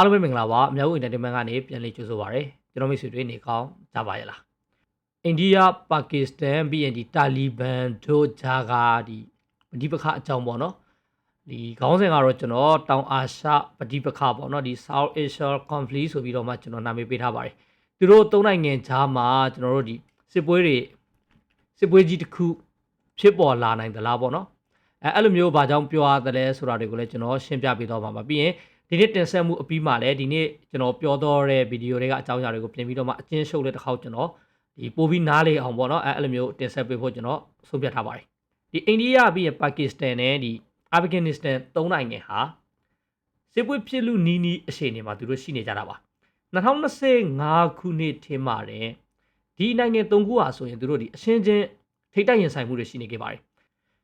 အားလုံးပဲမင်္ဂလာပါအများဦး entertainment ကနေပြန်လည်ကြိုဆိုပါရစေကျွန်တော်မိတ်ဆွေတွေနေကောင်းကြပါရဲ့လားအိန္ဒိယပါကစ္စတန်ပြီးရင်ဒီတာလီဘန်တို့ဂျာကာဒီပဋိပက္ခအကြောင်းပေါ့နော်ဒီခေါင်းစဉ်ကတော့ကျွန်တော်တောင်အာရှပဋိပက္ခပေါ့နော်ဒီ South Asia conflict ဆိုပြီးတော့မှကျွန်တော်နာမည်ပေးထားပါတယ်သူတို့သုံးနိုင်ငံဂျာမှာကျွန်တော်တို့ဒီစစ်ပွဲတွေစစ်ပွဲကြီးတစ်ခုဖြစ်ပေါ်လာနိုင်သလားပေါ့နော်အဲအဲ့လိုမျိုးဘာကြောင့်ပြောရသလဲဆိုတာတွေကိုလည်းကျွန်တော်ရှင်းပြပေးတော့ပါမှာပြီးရင် ဒီနေ့တင်ဆက်မှုအပြီးမှာလည်းဒီနေ့ကျွန်တော်ပြောတော့တဲ့ဗီဒီယိုတွေကအကြောင်းအရာတွေကိုပြင်ပြီးတော့မှအချင်းရှုပ်လေးတစ်ခေါက်ကျွန်တော်ဒီပို့ပြီးနားလေအောင်ပေါ့နော်အဲအဲ့လိုမျိုးတင်ဆက်ပေးဖို့ကျွန်တော်ဆုံးဖြတ်ထားပါတယ်ဒီအိန္ဒိယပြီးရင်ပါကစ္စတန်နဲ့ဒီအာဖဂန်နစ္စတန်သုံးနိုင်ငံဟာစစ်ပွဲဖြစ်လူနီးနီးအခြေအနေမှာသူတို့ရှိနေကြတာပါ2025ခုနှစ်ထင်ပါတယ်ဒီနိုင်ငံသုံးခုဟာဆိုရင်သူတို့ဒီအရှင်းချင်းထိတ်တိုက်ရင်ဆိုင်မှုတွေရှိနေခဲ့ပါတယ်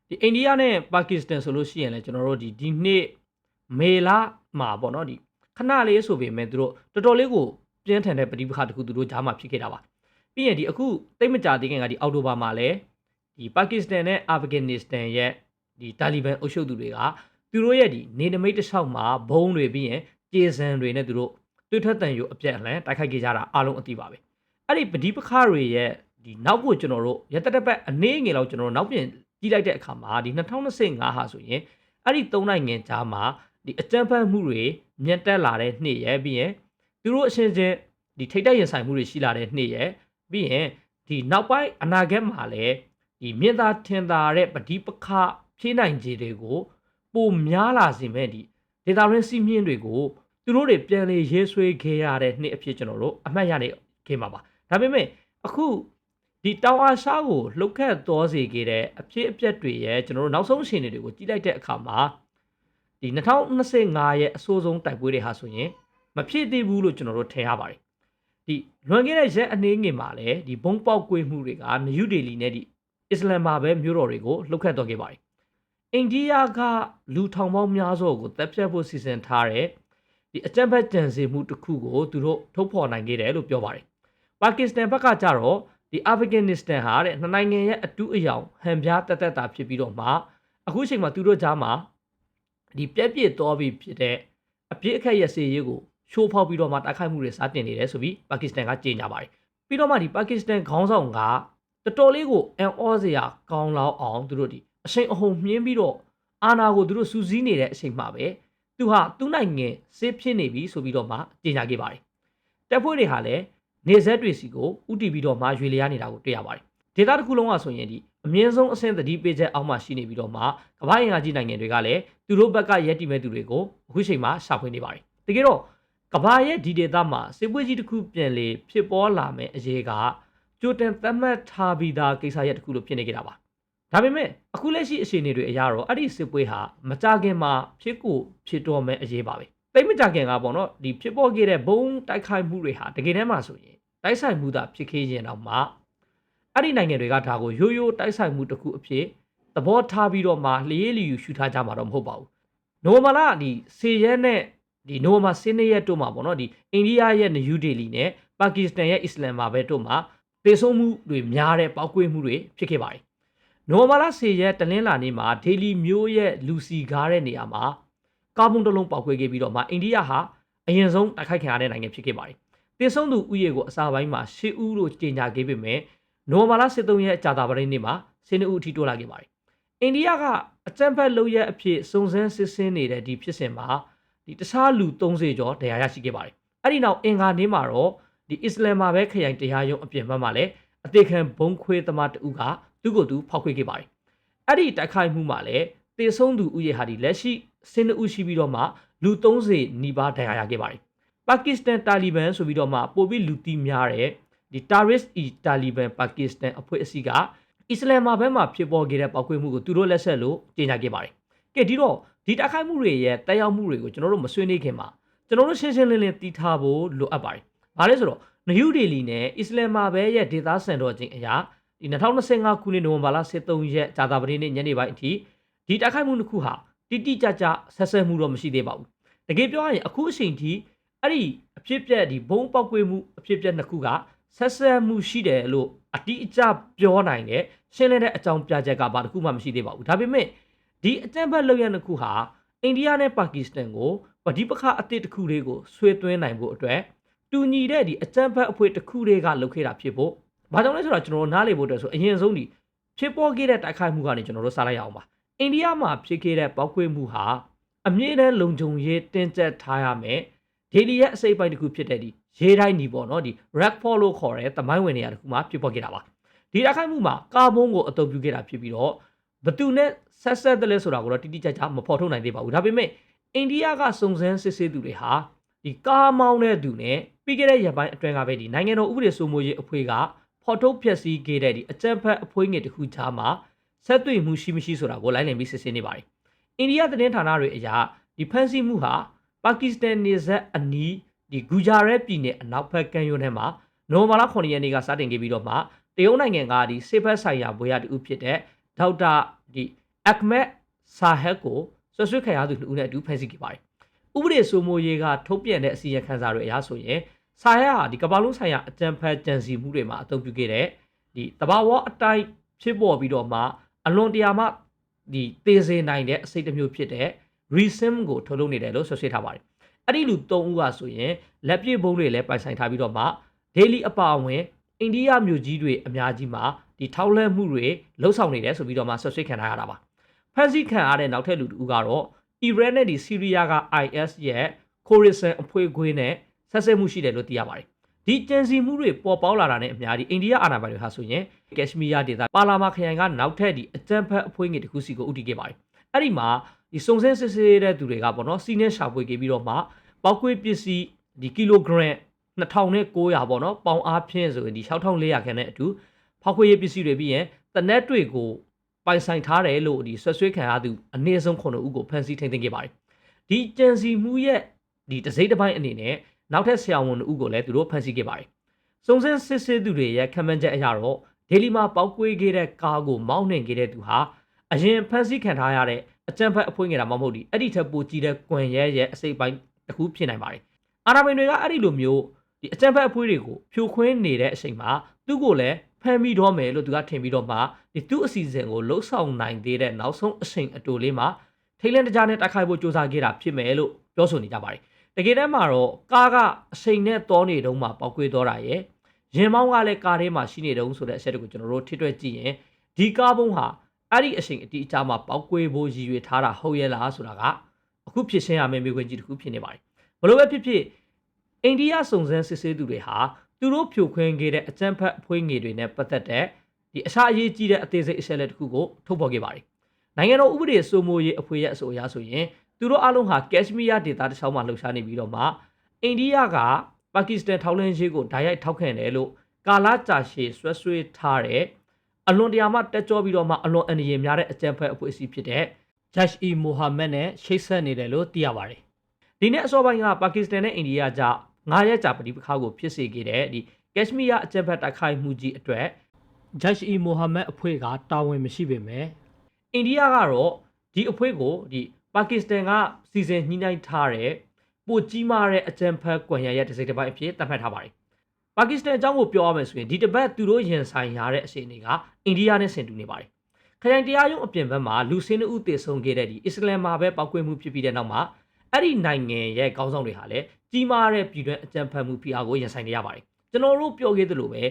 ဒီအိန္ဒိယနဲ့ပါကစ္စတန်ဆိုလို့ရှိရင်လည်းကျွန်တော်တို့ဒီဒီနှစ် မေလမှာပေါ့နော်ဒီခဏလေးဆိုပေမဲ့သူတို့တော်တော်လေးကိုပြင်းထန်တဲ့ပဋိပက္ခတစ်ခုသူတို့ကြားမှာဖြစ်ခဲ့တာပါပြီးရင်ဒီအခုတိတ်မကြသေးခင်ကဒီအောက်တိုဘာမှာလည်းဒီပါကစ္စတန်နဲ့အာဖဂန်နစ္စတန်ရဲ့ဒီတာလီဘန်အုပ်ချုပ်သူတွေကသူတို့ရဲ့ဒီနေနမိတ်တစ်လျှောက်မှာဘုံတွေပြီးရင်ကျေစံတွေနဲ့သူတို့တွေ့ထက်တန်ယူအပြက်အလှန်တိုက်ခိုက်ခဲ့ကြတာအားလုံးအသိပါပဲအဲ့ဒီပဋိပက္ခတွေရဲ့ဒီနောက်ကိုကျွန်တော်တို့ရတတပတ်အနေငယ်လောက်ကျွန်တော်တို့နောက်ပြန်ကြည့်လိုက်တဲ့အခါမှာဒီ2025ဟာဆိုရင်အဲ့ဒီသုံးနိုင်ငံကြားမှာ ဒီအကြမ်းဖက်မှုတွေမြင့်တက်လာတဲ့နှစ်ရဲ့ပြီးရင်သူတို့အရှင်ချင်းဒီထိတ်တက်ရင်ဆိုင်မှုတွေရှိလာတဲ့နှစ်ရဲ့ပြီးရင်ဒီနောက်ပိုင်းအနာဂတ်မှာလည်းဒီမြင့်သာထင်သာတဲ့ပဋိပက္ခဖြေးနိုင်ခြေတွေကိုပိုများလာစေမဲ့ဒီဒေတာရင်းစီးမြင့်တွေကိုသူတို့တွေပြန်လေရေးဆွဲခဲ့ရတဲ့နှစ်အဖြစ်ကျွန်တော်တို့အမှတ်ရနေခဲ့မှာပါဒါပေမဲ့အခုဒီတောင်အာရှကိုလှုပ်ခတ်တော်စေခဲ့တဲ့အဖြစ်အပျက်တွေရဲ့ကျွန်တော်တို့နောက်ဆုံးအခြေအနေတွေကိုကြည့်လိုက်တဲ့အခါမှာ ဒီ2025ရဲ့အဆိုးဆုံးတိုက်ပွဲတွေဟာဆိုရင်မဖြစ်သေးဘူးလို့ကျွန်တော်တို့ထင်ရပါတယ်ဒီလွန်ခဲ့တဲ့ရက်အနေငယ်မှာလည်းဒီဘုံပေါက်ကွေးမှုတွေကနယူးဒေလီနဲ့ဒီအစ္စလမ်မာဘဲမြို့တော်တွေကိုလှုပ်ခတ်တော်ခဲ့ပါတယ်အိန္ဒိယကလူထောင်ပေါင်းများစွာကိုတပ်ဖြတ်ဖို့စီစဉ်ထားတဲ့ဒီအကြမ်းဖက်ကြံစည်မှုတစ်ခုကိုသူတို့ထုတ်ဖော်နိုင်ခဲ့တယ်လို့ပြောပါတယ်ပါကစ္စတန်ဘက်ကကြတော့ဒီအာဖဂန်နစ္စတန်ဟာတဲ့နှစ်နိုင်ငံရဲ့အတူအယောင်ဟန်ပြားတက်တက်တာဖြစ်ပြီးတော့မှအခုချိန်မှာသူတို့ကြားမှာ ဒီပြက်ပြစ်တော်ပြီးဖြစ်တဲ့အပြစ်အခက်ရစေရေးကိုရှိုးဖောက်ပြီးတော့မှတိုက်ခိုက်မှုတွေစတင်နေတယ်ဆိုပြီးပါကစ္စတန်ကကြေညာပါတယ်ပြီးတော့မှဒီပါကစ္စတန်ခေါင်းဆောင်ကတော်တော်လေးကိုအန်အောစရာကောင်းလောက်အောင်သူတို့ဒီအချိန်အဟုန်မြင်းပြီးတော့အာနာကိုသူတို့စူးစီးနေတဲ့အချိန်မှာပဲသူဟာသူ့နိုင်ငံစစ်ဖြစ်နေပြီဆိုပြီးတော့မှကြေညာခဲ့ပါတယ်တပ်ဖွဲ့တွေဟာလည်းနေဆက်တွေစီကိုဥတီပြီးတော့မှရွေလျားနေတာကိုတွေ့ရပါတယ်ဒေတာတစ်ခုလုံးကဆိုရင်ဒီ အမြင့်ဆုံးအဆင့်သတိပေးချက်အောက်မှာရှိနေပြီးတော့မှကမ္ဘာ့အင်အားကြီးနိုင်ငံတွေကလည်းသူတို့ဘက်ကရက်တီမဲ့သူတွေကိုအခုချိန်မှာရှာဖွေနေပါတယ်တကယ်တော့ကမ္ဘာရဲ့ဒီဒေတာမှာစစ်ပွဲကြီးတစ်ခုပြန်လေဖြစ်ပေါ်လာမယ်အရေးကကြိုတင်သတ်မှတ်ထားပြီးသားကိစ္စရပ်တစ်ခုလို့ဖြစ်နေကြတာပါဒါပေမဲ့အခုလက်ရှိအခြေအနေတွေအရတော့အဲ့ဒီစစ်ပွဲဟာမကြခင်မှာဖြစ်ကိုဖြစ်တော်မယ်အရေးပါပဲတိတ်မကြခင်ကပေါ့နော်ဒီဖြစ်ပေါ်ခဲ့တဲ့ဘုံတိုက်ခိုက်မှုတွေဟာတကယ်တမ်းမှာဆိုရင်တိုက်ဆိုင်မှုသာဖြစ်ခဲ့ရင်တော့မှ အဲ့ဒီနိုင်ငံတွေကဒါကိုရိုးရိုးတိုက်ဆိုင်မှုတစ်ခုအဖြစ်သဘောထားပြီးတော့မှလျေးလျူရှုထားကြမှာတော့မဟုတ်ပါဘူးနိုမလာဒီစေရဲနဲ့ဒီနိုမာစင်းရဲ့တို့မှာပေါ့နော်ဒီအိန္ဒိယရဲ့နယူးဒေလီနဲ့ပါကစ္စတန်ရဲ့အစ္စလမ်မာဘဲတို့မှာတေဆုံးမှုတွေများတဲ့ပောက်ကွေးမှုတွေဖြစ်ခဲ့ပါတယ်နိုမာလာစေရဲတလင်းလာနေမှာဒေလီမျိုးရဲ့လူစီကားတဲ့နေရာမှာကာဗွန်တလုံးပောက်ကွေးခဲ့ပြီးတော့မှအိန္ဒိယဟာအရင်ဆုံးတိုက်ခိုက်ခံရတဲ့နိုင်ငံဖြစ်ခဲ့ပါတယ်တေဆုံးသူဥယေကိုအစာပိုင်းမှာရှစ်ဦးလို့ကြေညာခဲ့ပေမဲ့ နိုမာလာစစ်သုံးရဲ့ကြာတာပရိနေ့မှာဆင်းဦးအထိတိုးလာခဲ့ပါတယ်အိန္ဒိယကအကြံဖက်လုပ်ရအဖြစ်စုံစမ်းစစ်ဆေးနေတဲ့ဒီဖြစ်စဉ်မှာဒီတခြားလူ30ကျော်တရားရရှိခဲ့ပါတယ်အဲ့ဒီနောက်အင်္ဂါနေ့မှာတော့ဒီအစ္စလမ်မှာပဲခရိုင်တရားရုံးအပြင်ဘက်မှာလည်းအသေးခံဘုံခွေးသမားတဦးကသူ့ကိုယ်သူဖောက်ခွေခဲ့ပါတယ်အဲ့ဒီတိုက်ခိုက်မှုမှာလည်းတေဆုံးသူဥယေဟာဒီလက်ရှိစင်းဦးရှိပြီးတော့မှလူ30နီးပါးဒဏ်ရာရခဲ့ပါတယ်ပါကစ္စတန်တာလီဘန်ဆိုပြီးတော့မှပိုပြီးလူတီများတဲ့ ဒီ Taris e Taliban Pakistan အဖွဲ့အစည်းကအစ္စလာမ်မာဘက်မှာဖြစ်ပေါ်ခဲ့တဲ့ပောက်ကွေးမှုကိုသူတို့လက်ဆက်လို့ကြေညာခဲ့ပါတယ်။ကဲဒီတော့ဒီတိုက်ခိုက်မှုတွေရဲ့တက်ရောက်မှုတွေကိုကျွန်တော်တို့မဆွေးနွေးခင်မှာကျွန်တော်တို့ရှင်းရှင်းလင်းလင်းသိထားဖို့လိုအပ်ပါတယ်။ဘာလဲဆိုတော့နယူးဒေလီနဲ့အစ္စလာမ်မာဘဲရဲ့ဒေသစံတော်ချင်းအရာဒီ2025ခုနှစ်နိုဝင်ဘာလ23ရက်ကြာသပတေးနေ့ညနေပိုင်းအထိဒီတိုက်ခိုက်မှုတစ်ခုဟာတိတိကျကျဆက်ဆက်မှုတော့မရှိသေးပါဘူး။တကယ်ပြောရရင်အခုအချိန်ထိအဲ့ဒီအဖြစ်ပြက်ဒီဘုံပောက်ကွေးမှုအဖြစ်ပြက်နှစ်ခုက ဆက်ဆက်မှုရှိတယ်လို့အတိအကျပြောနိုင်တဲ့ရှင်းလင်းတဲ့အကြောင်းပြချက်ကဘာတစ်ခုမှမရှိသေးပါဘူးဒါပေမဲ့ဒီအကြံဖက်လုပ်ရတဲ့ခုဟာအိန္ဒိယနဲ့ပါကစ္စတန်ကိုပဋိပက္ခအသစ်တစ်ခုလေးကိုဆွေးသွင်းနိုင်ဖို့အတွက်တူညီတဲ့ဒီအကြမ်းဖက်အဖွဲ့တစ်ခုလေးကလုပ်ခဲ့တာဖြစ်ဖို့ဘာကြောင့်လဲဆိုတော့ကျွန်တော်တို့နားလည်ဖို့အတွက်ဆိုအရင်ဆုံးဒီဖြစ်ပေါ်ခဲ့တဲ့တိုက်ခိုက်မှုကနေကျွန်တော်တို့စလိုက်ရအောင်ပါအိန္ဒိယမှာဖြစ်ခဲ့တဲ့ပောက်ကွေးမှုဟာအမြင့်တဲ့လုံခြုံရေးတင်းကျပ်ထားရမယ်ဒေလီရဲ့အစိပ်ပိုင်းတစ်ခုဖြစ်တဲ့ဒီ ရေးတိုင်းညီပေါ့နော်ဒီ rack fall လို့ခေါ်တဲ့တမိုင်းဝင်နေရာတစ်ခုမှာဖြစ်ပေါ်ခဲ့တာပါဒီတိုက်ခိုက်မှုမှာကာဘွန်ကိုအသုံးပြုခဲ့တာဖြစ်ပြီးတော့ဘသူနဲ့ဆက်ဆက်တယ်လဲဆိုတာကိုတော့တိတိကျကျမဖော်ထုတ်နိုင်သေးပါဘူးဒါပေမဲ့အိန္ဒိယကစုံစမ်းစစ်ဆေးသူတွေဟာဒီကားမောင်းတဲ့သူနဲ့ပြီးခဲ့တဲ့ရက်ပိုင်းအတွင်းကပဲဒီနိုင်ငံတော်ဥပဒေစိုးမိုးရေးအဖွဲ့ကဖော်ထုတ်ဖျက်ဆီးခဲ့တဲ့ဒီအကြမ်းဖက်အဖွဲ့ငယ်တစ်ခုကြားမှာဆက်သွယ်မှုရှိမရှိဆိုတာကိုလိုက်လံပြီးစစ်ဆေးနေပါတယ်အိန္ဒိယသတင်းဌာနတွေအရဒီဖန်ဆီးမှုဟာပါကစ္စတန်နေဆက်အနီး ဒီဂူဂျာရက်ပြည်နယ်အနောက်ဘက်ကမ်းရိုးထဲမှာနိုဝင်ဘာလ9ရက်နေ့ကစတင်ခဲ့ပြီးတော့မှတရုတ်နိုင်ငံကဒီစေဖက်ဆိုင်ရာဘွေရတူဖြစ်တဲ့ဒေါက်တာဒီအခမက်ဆာဟက်ကိုဆွဆွခံရသူလူဦးနဲ့အတူဖမ်းဆီးခဲ့ပါတယ်။ဥပဒေစိုးမိုးရေးကထုတ်ပြန်တဲ့အစီရင်ခံစာတွေအရဆိုရင်ဆာဟက်ဟာဒီကမ္ဘာလုံးဆိုင်ရာအကြံဖတ်ကြံစီမှုတွေမှာအသုံးပြုခဲ့တဲ့ဒီတဘာဝအတိုင်းဖြစ်ပေါ်ပြီးတော့မှအလွန်တရာမှဒီသေစေနိုင်တဲ့အစိတ်တစ်မျိုးဖြစ်တဲ့ resim ကိုထုတ်လုပ်နေတယ်လို့ဆွဆွထားပါတယ်။ အဲ့ဒီလူ၃ဦးကဆိုရင်လက်ပြဘုံတွေလည်းပိုင်ဆိုင်ထားပြီးတော့မှ daily အပါအဝင်အိန္ဒိယမြို့ကြီးတွေအများကြီးမှာဒီထောက်လှမ်းမှုတွေလှုပ်ဆောင်နေတယ်ဆိုပြီးတော့မှဆွဆွခံထားရတာပါဖန်ဆီးခံရတဲ့နောက်ထပ်လူတူကတော့အီရန်နဲ့ဒီဆီးရီးယားက IS ရဲ့ခိုရီဆန်အဖွဲ့ခွေးနဲ့ဆက်ဆက်မှုရှိတယ်လို့သိရပါတယ်ဒီကြံစီမှုတွေပေါ်ပေါက်လာတာနဲ့အများကြီးအိန္ဒိယအာဏာပိုင်တွေဟာဆိုရင်ကက်ရှမီးယားဒေသပါလာမာခရိုင်ကနောက်ထပ်ဒီအကြမ်းဖက်အဖွဲ့ငယ်တစ်ခုစီကိုဥတီခဲ့ပါတယ်အဲ့ဒီမှာ ဒီစုံစမ်းစစ်ဆေးတဲ့သူတွေကပေါ့နော်စီးနဲ့ရှာဖွေခဲ့ပြီးတော့မှပောက်ကွေးပစ္စည်းဒီကီလိုဂရမ်2900ပေါ့နော်ပေါင်အားဖြင့်ဆိုရင်ဒီ6400ခန်းနဲ့အတူဖောက်ခွေးရေးပစ္စည်းတွေပြီးရင်တနက်တွေကိုပိုင်ဆိုင်ထားတယ်လို့ဒီဆွဆွေးခံရသူအနည်းဆုံး9ဦးကိုဖမ်းဆီးထိန်းသိမ်းခဲ့ပါတယ်ဒီကြံစီမှုရဲ့ဒီတစိမ့်တစ်ပိုင်းအနေနဲ့နောက်ထပ်ဆရာဝန်ဦးကိုလည်းသူတို့ဖမ်းဆီးခဲ့ပါတယ်စုံစမ်းစစ်ဆေးသူတွေရဲ့ခံမှန်းချက်အရတော့ဒေလီမှာပောက်ကွေးခဲ့တဲ့ကားကိုမောင်းနှင်ခဲ့တဲ့သူဟာအရင်ဖမ်းဆီးခံထားရတဲ့ အကြံဖက်အဖွင့်ငယ်တာမဟုတ်ဒီအဲ့ဒီထက်ပိုကြီးတဲ့ကွန်ရဲရဲ့အစိပ်ပိုင်းတစ်ခုဖြစ်နိုင်ပါတယ်အာနာမင်တွေကအဲ့ဒီလိုမျိုးဒီအကြံဖက်အဖွေးတွေကိုဖြိုခွင်းနေတဲ့အချိန်မှာသူ့ကိုလည်းဖမ်းပြီးတော့မယ်လို့သူကထင်ပြီးတော့မှဒီသူ့အစီအစဉ်ကိုလှုပ်ဆောင်နိုင်သေးတဲ့နောက်ဆုံးအချိန်အတိုလေးမှာထိတ်လန့်တကြားနဲ့တိုက်ခိုက်ဖို့ကြိုးစားခဲ့တာဖြစ်မယ်လို့ပြောဆိုနေကြပါတယ်တကယ်တမ်းမှာတော့ကားကအချိန်နဲ့တောနေတုန်းမှာပောက်ကွေးသွားတာရဲ့ရင်မောင်းကလည်းကားထဲမှာရှိနေတုန်းဆိုတဲ့အချက်တွေကိုကျွန်တော်တို့ထိတွေ့ကြည့်ရင်ဒီကားပုံးဟာ အဲ့ဒီအချိန်အတိအကျမှာပောက်ကွေးဖို့ရည်ရွယ်ထားတာဟုတ်ရဲ့လားဆိုတာကအခုဖြစ်ရှင်းရမယ့်မျိုးခွင့်ကြီးတစ်ခုဖြစ်နေပါတယ်ဘလို့ပဲဖြစ်ဖြစ်အိန္ဒိယစုံစမ်းစစ်ဆေးသူတွေဟာသူတို့ဖြိုခွင်းခဲ့တဲ့အကြမ်းဖက်အဖွေးငွေတွေနဲ့ပတ်သက်တဲ့ဒီအစားအရေးကြီးတဲ့အသေးစိတ်အချက်လက်တစ်ခုကိုထုတ်ဖော်ခဲ့ပါတယ်။နိုင်ငံတော်ဥပဒေစိုးမိုးရေးအဖွဲ့ရဲ့အဆိုအရဆိုရင်သူတို့အလုံးဟာကက်ရှမီးယားဒေသတစ်ချောင်းမှာလှုပ်ရှားနေပြီးတော့မှအိန္ဒိယကပါကစ္စတန်ထောက်လှမ်းရေးကိုဓာတ်ရိုက်ထောက်ခံတယ်လို့ကာလာကြာရှည်ဆွဲဆွဲထားတဲ့ အလွန်တရာမှတက်ကြောပြီးတော့မှအလွန်အန္တရာယ်များတဲ့အကြမ်းဖက်အဖွဲ့အစည်းဖြစ်တဲ့ Jaish e Mohammed နဲ့ချိတ်ဆက်နေတယ်လို့သိရပါတယ်။ဒီနေ့အစောပိုင်းကပါကစ္စတန်နဲ့အိန္ဒိယကြားငါးရက်ကြာပဋိပက္ခကိုဖြစ်စေခဲ့တဲ့ဒီကက်ရှမီးယားအကြမ်းဖက်တိုက်ခိုက်မှုကြီးအတွက် Jaish e Mohammed အဖွဲ့ကတာဝန်မရှိပေမဲ့အိန္ဒိယကတော့ဒီအဖွဲ့ကိုဒီပါကစ္စတန်ကစီစဉ်ညှိနှိုင်းထားတဲ့ပိုကြီးမားတဲ့အကြမ်းဖက်ကွန်ရက်ရဲ့တစ်စိတ်တစ်ပိုင်းအဖြစ်သတ်မှတ်ထားပါတယ်။ ပါကစ္စတန်အကြောင်းကိုပြောရမယ်ဆိုရင်ဒီတစ်ပတ်သူတို့ရင်ဆိုင်ရတဲ့အခြေအနေကအိန္ဒိယနဲ့ဆင်တူနေပါတယ်။ခရိုင်တရားရုံးအပြင်ဘက်မှာလူစင်းဦးတည်ဆုံခဲ့တဲ့ဒီအစ္စလမ်မှာပဲပောက်ကွဲမှုဖြစ်ပြီးတဲ့နောက်မှာအဲ့ဒီနိုင်ငံရဲ့ခေါင်းဆောင်တွေဟာလည်းကြီးမားတဲ့ပြည်တွင်းအကြမ်းဖက်မှုဖိအားကိုရင်ဆိုင်နေရပါတယ်ကျွန်တော်တို့ပြောခဲ့သလိုပဲ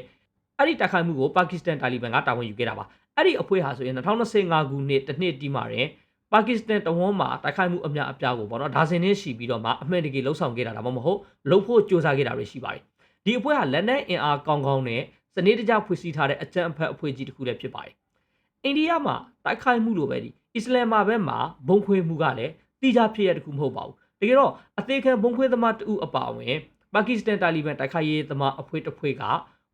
အဲ့ဒီတိုက်ခိုက်မှုကိုပါကစ္စတန်တာလီဘန်ကတာဝန်ယူခဲ့တာပါအဲ့ဒီအဖွဲ့ဟာဆိုရင်2025ခုနှစ်တစ်နှစ်တီးမှာတယ်ပါကစ္စတန်တဝန်းမှာတိုက်ခိုက်မှုအများအပြားကိုပေါ့နော်ဒါဇင်နဲ့ရှိပြီးတော့မှအမှန်တကယ်လှုပ်ဆောင်ခဲ့တာဒါမှမဟုတ်လှုပ်ဖို့ကြိုးစားခဲ့တာတွေရှိပါတယ် ဒီအဖွဲ့ဟာလက်နက်အင်အားကောင်းကောင်းနဲ့စနစ်တကျဖွဲ့စည်းထားတဲ့အကြမ်းအဖက်အဖွဲ့ကြီးတစ်ခုလည်းဖြစ်ပါတယ်အိန္ဒိယမှာတိုက်ခိုက်မှုလိုပဲဒီအစ္စလမ်မှာဘက်မှာဘုံခွေမှုကလည်းတိကျဖြစ်ရတဲ့ခုမဟုတ်ပါဘူးတကယ်တော့အသေးခံဘုံခွေသမားတူအပါအဝင်ပါကစ္စတန်တာလီဘန်တိုက်ခိုက်ရေးသမားအဖွဲ့တစ်ဖွဲ့က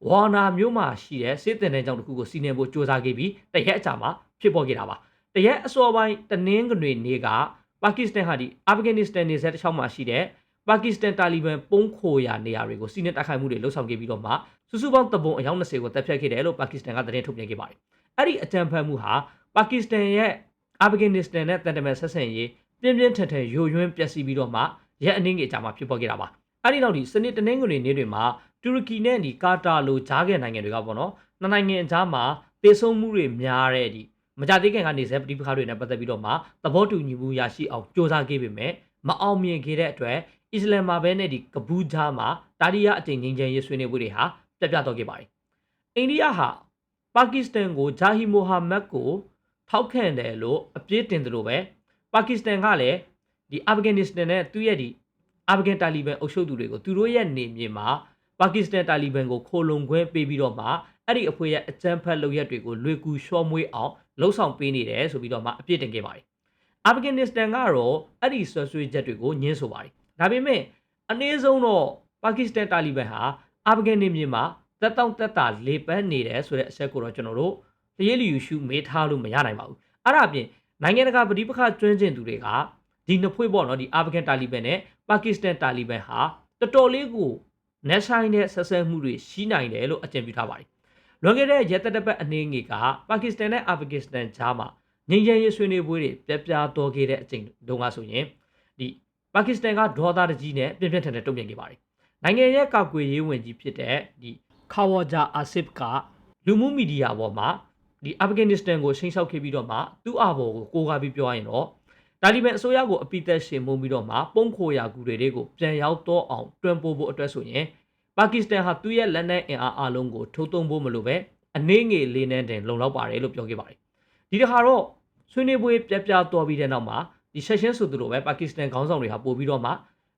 ဝါနာမျိုးမှာရှိတဲ့စစ်တင်တဲ့ကြောင့်တစ်ခုကိုစီနင်ဖို့စ조사ခဲ့ပြီးတရက်အကြာမှာဖြစ်ပေါ်ခဲ့တာပါတရက်အစောပိုင်းတနင်္ဂနွေနေ့ကပါကစ္စတန်ဟာဒီအာဖဂန်နစ္စတန်နေဆက်တစ်ချောင်းမှာရှိတဲ့ ပါကစ္စတန်တာလီဘန်ပုံခိုရာနေရာတွေကိုစီနင်တိုက်ခိုက်မှုတွေလှုပ်ဆောင်ခဲ့ပြီးတော့မှစုစုပေါင်းတပုံအယောက်20ကိုတပ်ဖြတ်ခဲ့တယ်လို့ပါကစ္စတန်ကသတင်းထုတ်ပြန်ခဲ့ပါတယ်အဲ့ဒီအကြံဖတ်မှုဟာပါကစ္စတန်ရဲ့အာဖဂန်နစ္စတန်နဲ့တန်တမန်ဆက်ဆံရေးပြင်းပြင်းထန်ထန်ယိုယွင်းပျက်စီးပြီးတော့မှရက်အနည်းငယ်ကြာမှဖြစ်ပေါ်ခဲ့တာပါအဲ့ဒီနောက်ဒီစနစ်တနင်္ဂနွေနေ့တွေမှာတူရကီနဲ့ဒီကာတာလိုဂျားကန်နိုင်ငံတွေကပေါ့နော်နှစ်နိုင်ငံအကြားမှာတေဆုံးမှုတွေများတဲ့ဒီမကြသေးခင်ကနေဆက်ပဋိပက္ခတွေနဲ့ပတ်သက်ပြီးတော့မှသဘောတူညီမှုရရှိအောင်စ조사ခဲ့ပေမဲ့မအောင်မြင်ခဲ့တဲ့အတွက် အစ္စလမ်မာဘဲနဲ့ဒီကပူးဂျာမှာတာရီယာအကြိမ်ငင်းချင်ရေးဆွေးနွေးပွဲတွေဟာပြတ်ပြတ်တော့ခဲ့ပါတယ်အိန္ဒိယဟာပါကစ္စတန်ကိုဂျာဟီမိုဟာမက်ကိုထောက်ခံတယ်လို့အပြစ်တင်တယ်လို့ပဲပါကစ္စတန်ကလည်းဒီအာဖဂန်နစ္စတန်နဲ့သူ့ရဲ့ဒီအာဖဂန်တာလီဘန်အုပ်ချုပ်သူတွေကိုသူတို့ရဲ့နေမြေမှာပါကစ္စတန်တာလီဘန်ကိုခိုလုံခွင့်ပေးပြီးတော့မှအဲ့ဒီအဖွဲ့ရဲ့အကြမ်းဖက်လုပ်ရက်တွေကိုလွေကူလျှော့မွေးအောင်လှုံ့ဆော်ပေးနေတယ်ဆိုပြီးတော့မှအပြစ်တင်ခဲ့ပါတယ်အာဖဂန်နစ္စတန်ကတော့အဲ့ဒီဆွဆွေးချက်တွေကိုညှင်းဆိုပါတယ် ဒါပေမဲ့အနည်းဆုံးတော့ပါကစ္စတန်တာလီဘန်ဟာအာဖဂန်နေမြေမှာတက်တောင့်တက်တာလေပန်းနေတယ်ဆိုတဲ့အချက်ကိုတော့ကျွန်တော်တို့တရေလီယူရှုမေးထားလို့မရနိုင်ပါဘူးအဲ့ဒါအပြင်နိုင်ငံတကာပဋိပက္ခကျွမ်းကျင်သူတွေကဒီနှစ်ဖွဲ့ပေါ့နော်ဒီအာဖဂန်တာလီဘန်နဲ့ပါကစ္စတန်တာလီဘန်ဟာတော်တော်လေးကိုနက်ဆိုင်တဲ့ဆက်ဆံမှုတွေရှိနိုင်တယ်လို့အကြံပြုထားပါတယ်လွန်ခဲ့တဲ့ရက်သက်တပတ်အနေငယ်ကပါကစ္စတန်နဲ့အာဖဂန်နစ္စတန်ကြားမှာငြိမ်းချမ်းရေးဆွေးနွေးပွဲတွေပြပြတော်ခဲ့တဲ့အချိန်တုန်းကဆိုရင်ဒီ ပါကစ္စတန်ကဒေါ်သားတကြီးနဲ့ပြင်းပြင်းထန်ထန်တုံ့ပြန်ခဲ့ပါတယ်နိုင်ငံရဲ့ကောက်ကွယ်ရေးဝန်ကြီးဖြစ်တဲ့ဒီခါဝဂျာအာဆစ်ကလူမှုမီဒီယာပေါ်မှာဒီအာဖဂန်နစ္စတန်ကိုချိန်ဆောက်ခဲ့ပြီးတော့မှသူ့အဘော်ကိုကိုးကားပြီးပြောရရင်တော့တာလီဘန်အစိုးရကိုအပိသက်ရှင်မုံပြီးတော့မှပုံခိုရာကူတွေတွေကိုပြန်ရောက်တော့အောင်တွန်းပို့ဖို့အတွက်ဆိုရင်ပါကစ္စတန်ဟာသူ့ရဲ့လက်နက်အင်အားအလုံးကိုထိုးသွင်းဖို့မလိုပဲအနှင်းငယ်လေးနဲ့တင်လုံလောက်ပါတယ်လို့ပြောခဲ့ပါတယ်ဒီတစ်ခါတော့ဆွေးနွေးပွဲပြပြတော်ပြီးတဲ့နောက်မှာ ဒီဆက်ရှင်းဆိုသူတို့ပဲပါကစ္စတန်ခေါင်းဆောင်တွေဟာပို့ပြီးတော့မှ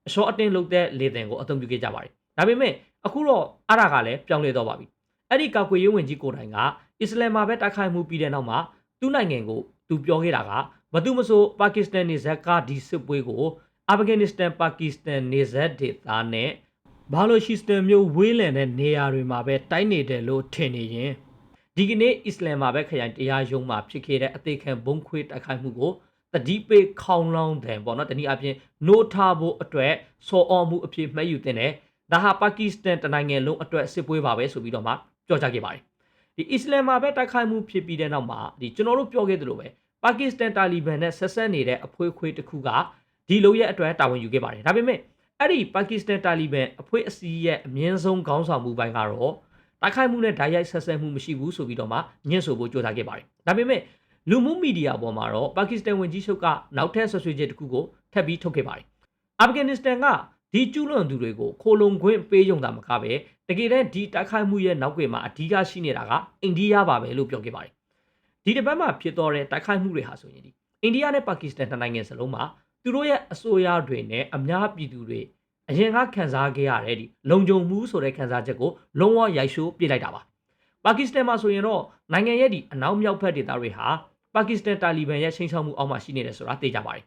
အရှော့အတင်းလုပ်တဲ့လေတင်ကိုအသုံးပြုခဲ့ကြပါတယ်ဒါပေမဲ့အခုတော့အရာကလည်းပြောင်းလဲတော့ပါပြီအဲ့ဒီကာကွယ်ရေးဝန်ကြီးကိုတိုင်ကအစ္စလမ်မှာပဲတိုက်ခိုက်မှုပြီးတဲ့နောက်မှာသူ့နိုင်ငံကိုသူပြောခဲ့တာကဘသူမဆိုပါကစ္စတန်နေဇက်ကဒီစစ်ပွဲကိုအာဖဂန်နစ္စတန်ပါကစ္စတန်နေဇက်ဒေသနဲ့ဘာလိုရှီစတန်မျိုးဝေးလံတဲ့နေရာတွေမှာပဲတိုင်းနေတယ်လို့ထင်နေရင်ဒီကနေ့အစ္စလမ်မှာပဲခရိုင်တရားရုံးမှာဖြစ်ခဲ့တဲ့အသေးခံဘုံခွေးတိုက်ခိုက်မှုကို တတိပေခေါင်းလောင်းတယ်ပေါ့နော်တနည်းအားဖြင့်နိုးထားဖို့အတွက်စော်အော်မှုအဖြစ်မှတ်ယူတင်တယ်ဒါဟာပါကစ္စတန်တနိုင်ငံလုံးအတွက်စစ်ပွဲပါပဲဆိုပြီးတော့မှပြောကြားခဲ့ပါတယ်ဒီအစ္စလမ်မှာပဲတိုက်ခိုက်မှုဖြစ်ပြီးတဲ့နောက်မှာဒီကျွန်တော်တို့ပြောခဲ့သလိုပဲပါကစ္စတန်တာလီဘန်နဲ့ဆက်ဆက်နေတဲ့အဖွဲခွေးတစ်ခုကဒီလိုရဲ့အတွက်တာဝန်ယူခဲ့ပါတယ်ဒါပေမဲ့အဲ့ဒီပါကစ္စတန်တာလီဘန်အဖွဲအစည်းရဲ့အမြင့်ဆုံးခေါင်းဆောင်မှုပိုင်းကတော့တိုက်ခိုက်မှုနဲ့ဓာတ်ရိုက်ဆက်ဆက်မှုမရှိဘူးဆိုပြီးတော့မှညှင့်ဆိုဖို့ကြိုးစားခဲ့ပါတယ်ဒါပေမဲ့ လူမှုမီဒီယာပေါ်မှာတော့ပါကစ္စတန်ဝန်ကြီးချုပ်ကနောက်ထပ်ဆွဆွေးချက်တစ်ခုကိုထပ်ပြီးထုတ်ခဲ့ပါတယ်အာဖဂန်နစ္စတန်ကဒီကျူးလွန်သူတွေကိုခိုလုံခွင့်ပေးရုံသာမကပဲတကယ်တမ်းဒီတိုက်ခိုက်မှုရဲ့နောက်ွယ်မှာအဓိကရှိနေတာကအိန္ဒိယပါပဲလို့ပြောခဲ့ပါတယ်ဒီတစ်ပတ်မှာဖြစ်တော့တဲ့တိုက်ခိုက်မှုတွေဟာဆိုရင်ဒီအိန္ဒိယနဲ့ပါကစ္စတန်နှစ်နိုင်ငံစလုံးမှာသူတို့ရဲ့အစိုးရတွေနဲ့အများပြည်သူတွေအရင်ကခံစားခဲ့ရတဲ့ဒီလုံခြုံမှုဆိုတဲ့ခံစားချက်ကိုလုံးဝရိုက်ရှိုးပြစ်လိုက်တာပါပါကစ္စတန်မှာဆိုရင်တော့နိုင်ငံရဲ့ဒီအနောက်မြောက်ဘက်ဒေသတွေဟာ ပါကစ္စတန်တာလီဘန်ရဲ့ချိန်ချောက်မှုအောက်မှာရှိနေတယ်ဆိုတာသိကြပါတယ်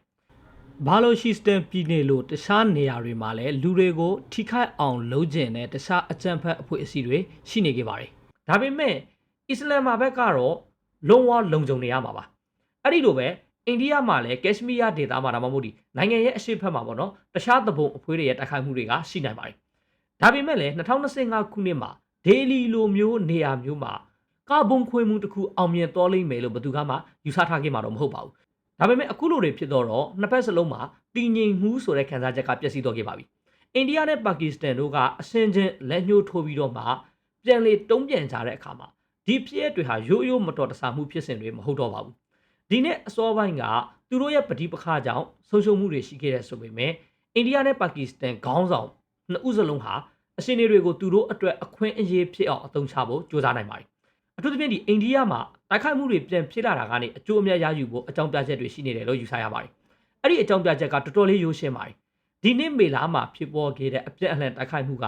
ဘာလို့ရှိစတန်ပြည်နယ်လို့တခြားနေရာတွေမှာလည်းလူတွေကိုထိခိုက်အောင်လုပ်ကျင်တဲ့တခြားအကြမ်းဖက်အဖွဲ့အစည်းတွေရှိနေခဲ့ပါတယ်ဒါပေမဲ့အစ္စလမ်မာဘက်ကတော့လုံးဝလုံခြုံနေရမှာပါအဲ့ဒီလိုပဲအိန္ဒိယမှာလည်းကက်ရှမီးယားဒေသမှာဒါမှမဟုတ်ဒီနိုင်ငံရဲ့အရှေ့ဘက်မှာပေါ့နော်တခြားသဘုံအဖွဲ့တွေရဲ့တိုက်ခိုက်မှုတွေကရှိနိုင်ပါတယ်ဒါပေမဲ့လည်း2025ခုနှစ်မှာဒေလီလိုမျိုးနေရာမျိုးမှာ ကာဘွန်ခွေမှုတစ်ခုအောင်မြင်တော်လိမ့်မယ်လို့ဘယ်သူကမှယူဆထားခဲ့မှာတော့မဟုတ်ပါဘူးဒါပေမဲ့အခုလိုတွေဖြစ်တော့တော့နှစ်ဖက်စလုံးမှာတည်ငြိမ်မှုဆိုတဲ့ခံစားချက်ကပျက်စီးတော့ခဲ့ပါပြီအိန္ဒိယနဲ့ပါကစ္စတန်တို့ကအစင်ချင်းလက်ညှိုးထိုးပြီးတော့မှပြန်လေတုံးပြန်ကြတဲ့အခါမှာဒီဖြစ်ရတွေဟာရိုးရိုးမတော်တဆမှုဖြစ်စဉ်တွေမဟုတ်တော့ပါဘူးဒီနေ့အစောပိုင်းကသူတို့ရဲ့ပဋိပက္ခကြောင့်ဆုံးရှုံးမှုတွေရှိခဲ့တဲ့ဆိုပေမဲ့အိန္ဒိယနဲ့ပါကစ္စတန်ခေါင်းဆောင်နှစ်ဦးစလုံးဟာအရှင်တွေကိုသူတို့အတွက်အခွင့်အရေးဖြစ်အောင်အသုံးချဖို့ကြိုးစားနိုင်ပါတယ် အထူးသဖြင့်ဒီအိန္ဒိယမှာတိုက်ခိုက်မှုတွေပြန်ဖြစ်လာတာကနေအကျိုးအမြတ်ရယူဖို့အကြောင်းပြချက်တွေရှိနေတယ်လို့ယူဆရပါတယ်အဲ့ဒီအကြောင်းပြချက်ကတော်တော်လေးရိုးရှင်းပါတယ်ဒီနေ့မေလာမှာဖြစ်ပေါ်ခဲ့တဲ့အပြက်အလှန်တိုက်ခိုက်မှုက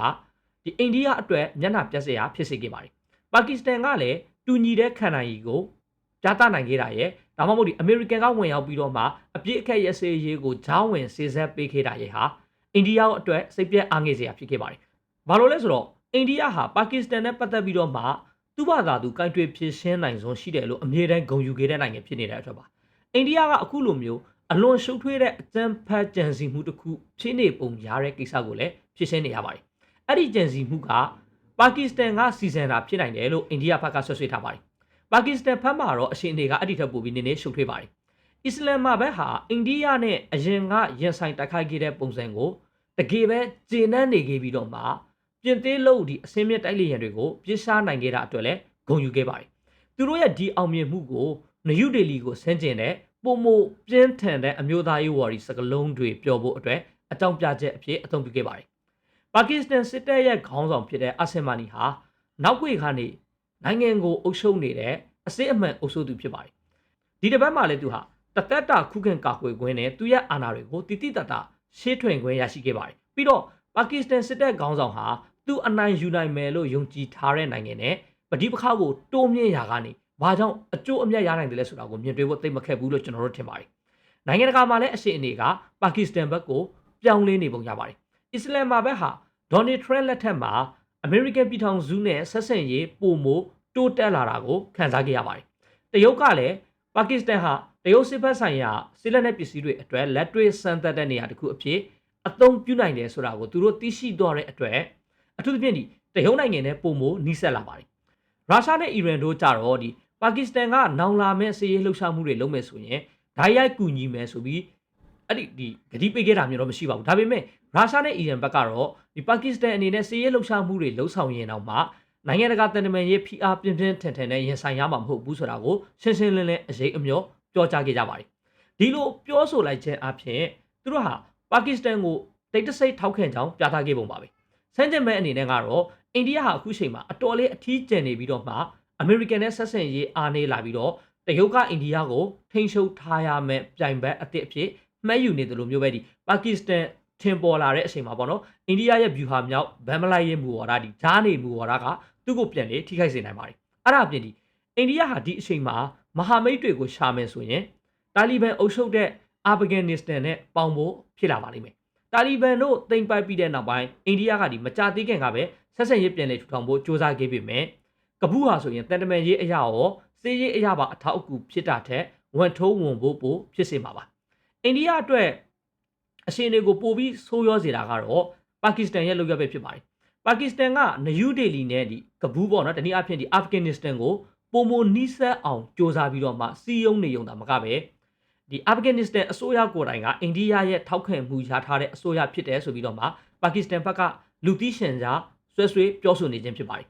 ဒီအိန္ဒိယအတွက်မျက်နှာပြက်စရာဖြစ်စေခဲ့ပါတယ်ပါကစ္စတန်ကလည်းတူညီတဲ့ခံနိုင်ရည်ကိုကြားတနိုင်ခဲ့တာရဲ့ဒါမှမဟုတ်ဒီအမေရိကန်ကဝင်ရောက်ပြီးတော့မှအပြစ်အခက်ရစေးရေးကိုဂျောင်းဝင်စေဆက်ပေးခဲ့တာရဲ့ဟာအိန္ဒိယအတွက်စိတ်ပြက်အားငယ်စရာဖြစ်ခဲ့ပါတယ်ဘာလို့လဲဆိုတော့အိန္ဒိယဟာပါကစ္စတန်နဲ့ပတ်သက်ပြီးတော့မှ သူ့ဘာသာသူကင်တွယ်ဖြစ်ရှင်းနိုင်ဆုံးရှိတယ်လို့အမြဲတမ်းဂုဏ်ယူခဲ့တဲ့နိုင်ငံဖြစ်နေတဲ့အတွက်ပါအိန္ဒိယကအခုလိုမျိုးအလွန်ရှုပ်ထွေးတဲ့အကြံဖတ်ကြံစီမှုတစ်ခုဖြစ်နေပုံရတဲ့ကိစ္စကိုလည်းဖြစ်ရှင်းနေရပါတယ်အဲ့ဒီကြံစီမှုကပါကစ္စတန်ကစီစဉ်တာဖြစ်နိုင်တယ်လို့အိန္ဒိယဘက်ကဆွဆွေးထားပါတယ်ပါကစ္စတန်ဘက်မှာတော့အရှင်တွေကအဲ့ဒီထက်ပိုပြီးနည်းနည်းရှုပ်ထွေးပါတယ်အစ္စလမ်မာဘက်ဟာအိန္ဒိယနဲ့အရင်ကရင်ဆိုင်တိုက်ခိုက်ခဲ့တဲ့ပုံစံကိုတကယ်ပဲကျဉ်းနှံ့နေခဲ့ပြီးတော့မှ ပြင်သေးလို့ဒီအစင်းမြက်တိုက်လေရန်တွေကိုပြစ်စားနိုင်ခဲ့တာအတွက်လည်းဂုဏ်ယူခဲ့ပါတယ်။သူတို့ရဲ့ဒီအောင်မြင်မှုကိုနယူးဒေလီကိုဆင်းကျင်တဲ့ပုံမပြင်းထန်တဲ့အမျိုးသားရေးဝါဒီစကလုံးတွေပြောဖို့အတွက်အကြောင်းပြချက်အဖြစ်အသုံးပြုခဲ့ပါတယ်။ပါကစ္စတန်စစ်တပ်ရဲ့ခေါင်းဆောင်ဖြစ်တဲ့အာဆင်မာနီဟာနောက်ွေခါနေနိုင်ငံကိုအုပ်ချုပ်နေတဲ့အစစ်အမှန်အုပ်ချုပ်သူဖြစ်ပါတယ်။ဒီတစ်ပတ်မှာလည်းသူဟာတသက်တာခုခံကာကွယ်ခွင့်နဲ့သူရဲ့အာဏာတွေကိုတိတိတတ်တာရှေ့ထွင်ခွင့်ရရှိခဲ့ပါတယ်။ပြီးတော့ ပါကစ္စတန်စစ်တပ်ခေါင်းဆောင်ဟာသူအနိုင်ယူနိုင်မယ်လို့ယုံကြည်ထားတဲ့နိုင်ငံနဲ့ပဋိပက္ခကိုတိုးမြင့်ရာကနေဘာကြောင့်အကျိုးအမြတ်ရနိုင်တယ်လဲဆိုတာကိုမြင်တွေ့ဖို့သိမခက်ဘူးလို့ကျွန်တော်တို့ထင်ပါတယ်။နိုင်ငံတကာမှာလည်းအရှိအနေကပါကစ္စတန်ဘက်ကိုပြောင်းလဲနေပုံရပါတယ်။အစ္စလာမ်မာဘတ်ဟာဒေါ်နယ်ထရန့်လက်ထက်မှာအမေရိကန်ပြည်ထောင်စုနဲ့ဆက်ဆံရေးပုံမိုတိုးတက်လာတာကိုခံစားခဲ့ရပါတယ်။တရုတ်ကလည်းပါကစ္စတန်ဟာတရုတ်စစ်ဘက်ဆိုင်ရာစစ်လက်နက်ပစ္စည်းတွေအတွက်လက်တွေ့စမ်းသပ်တဲ့နေရာတစ်ခုအဖြစ် အသုံးပြုနိုင်တယ်ဆိုတာကိုသူတို့သိရှိတော့တဲ့အတွက်အထူးသဖြင့်ဒီတရုတ်နိုင်ငံနဲ့ပုံမိုနှိစက်လာပါတယ်။ရုရှားနဲ့အီရန်တို့ကြတော့ဒီပါကစ္စတန်ကနောင်လာမဲ့စီးရေးလှုပ်ရှားမှုတွေလုပ်မယ်ဆိုရင်ဓာတ်ရိုက်ကူညီမယ်ဆိုပြီးအဲ့ဒီဒီဂတိပေးခဲ့တာမျိုးတော့မရှိပါဘူးဒါပေမဲ့ရုရှားနဲ့အီရန်ဘက်ကတော့ဒီပါကစ္စတန်အနေနဲ့စီးရေးလှုပ်ရှားမှုတွေလှုပ်ဆောင်ရင်တော့မှနိုင်ငံတကာတန်တမန်ရေးဖိအားပြင်းပြင်းထန်ထန်နဲ့ရင်ဆိုင်ရမှာမဟုတ်ဘူးဆိုတာကိုရှင်းရှင်းလင်းလင်းအရေးအမျောပြောကြားခဲ့ကြပါတယ်ဒီလိုပြောဆိုလိုက်ခြင်းအပြင်သူတို့ဟာ ပါကစ္စတန်ကိုတိတ်တဆိတ်ထောက်ခံကြောင်းပြသခဲ့ပုံပါပဲဆန်းကျင်မဲ့အနေနဲ့ကတော့အိန္ဒိယဟာအခုချိန်မှာအတော်လေးအထီးကျန်နေပြီးတော့မှအမေရိကန်နဲ့ဆက်ဆံရေးအားနည်းလာပြီးတော့တရုတ်ကအိန္ဒိယကိုထိန်းချုပ်ထားရမယ်ပြိုင်ဘက်အစ်စ်အဖြစ်မှတ်ယူနေတယ်လို့မျိုးပဲဒီပါကစ္စတန်ထင်ပေါ်လာတဲ့အချိန်မှာပေါ့နော်အိန္ဒိယရဲ့ဗျူဟာမြောက်ဗန်မလိုက်ရဲ့မူဝါဒဒီဂျားနေမူဝါဒကသူ့ကိုပြန်လေထိခိုက်စေနိုင်ပါတယ်အဲ့ဒါအပြင်ဒီအိန္ဒိယဟာဒီအချိန်မှာမဟာမိတ်တွေကိုရှာမယ်ဆိုရင်တာလီဘန်အုပ်ချုပ်တဲ့ အာဖဂန်နစ္စတန်နဲ့ပေါင်ဖို့ဖြစ်လာပါလိမ့်မယ်။တာလီဘန်တို့သိမ်းပိုက်ပြီးတဲ့နောက်ပိုင်းအိန္ဒိယကဒီမကြသေးခင်ကပဲဆက်ဆံရေးပြန်လည်ထူထောင်ဖို့ကြိုးစားခဲ့ပေမဲ့ကပူးဟာဆိုရင်တန်တမန်ရေးအရာရောစေးရေးအရာပါအထောက်အကူဖြစ်တာထက်ဝန်ထိုးဝန်ဖို့ပိုဖြစ်စေမှာပါ။အိန္ဒိယအတွက်အရှင်တွေကိုပို့ပြီးဆိုးရွားစေတာကတော့ပါကစ္စတန်ရဲ့လုပ်ရပဲဖြစ်ပါတယ်။ပါကစ္စတန်ကနယူးဒေလီနဲ့ဒီကပူးပေါ့နော်တနည်းအားဖြင့်ဒီအာဖဂန်နစ္စတန်ကိုပုံမနီးစပ်အောင်စ조사ပြီးတော့မှစီယုံနေုံတာမကပဲ ဒီအာဖဂန်နစ္စတန်အစိုးရကိုယ်တိုင်ကအိန္ဒိယရဲ့ထောက်ခံမှုရထားတဲ့အစိုးရဖြစ်တယ်ဆိုပြီးတော့မှပါကစ္စတန်ဘက်ကလူသိရှင်ကြားဆွဲဆွဲပြောဆိုနေခြင်းဖြစ်ပါတယ်